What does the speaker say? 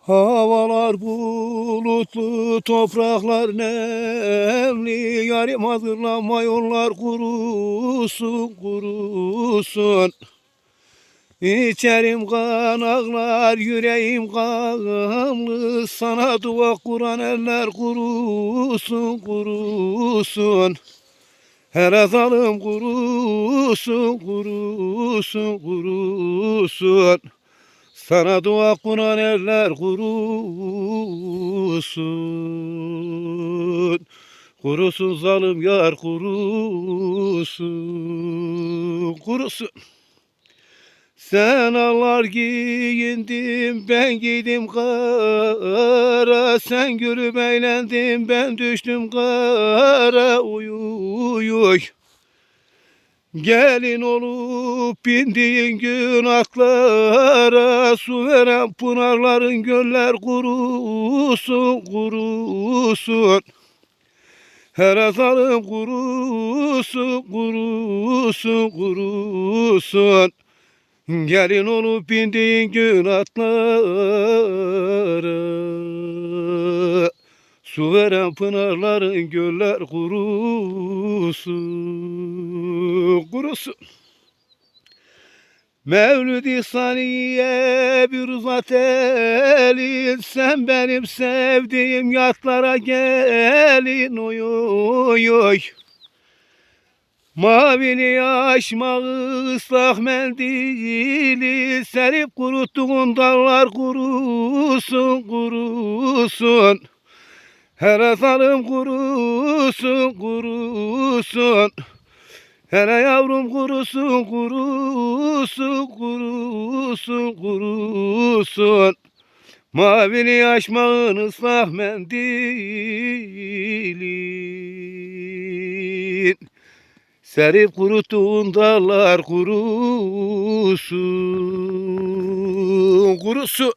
Havalar bulutlu, topraklar nemli, yarim hazırlanma yollar kurusun, kurusun. İçerim kan ağlar, yüreğim gamlı, sana dua kuran eller kurusun, kurusun. Her zalım kurusun, kurusun, kurusun. Sana dua kuran eller kurusun. Kurusun zalim yar kurusun. Kurusun. Sen allar giyindim ben giydim kara Sen gülüp eğlendin ben düştüm kara uy Gelin olup bindiğin gün aklara Su veren pınarların göller kurusun kurusun. Her azalım kurusun kurusun kurusun. Gelin olup bindiğin gün atlara Su veren pınarların göller kurusun Kurusun Mevlid-i Saniye bir uzat elin Sen benim sevdiğim yatlara gelin Oy oy oy. Mavini aşmağı ıslak mendili Serip kuruttuğun dallar kurusun kurusun Her azalım kurusun kurusun. Hele yavrum kurusun kurusun kurusun kurusun. Mavini aşmağın ıslak mendilin Serip kuruttuğun dallar kurusun, kurusun.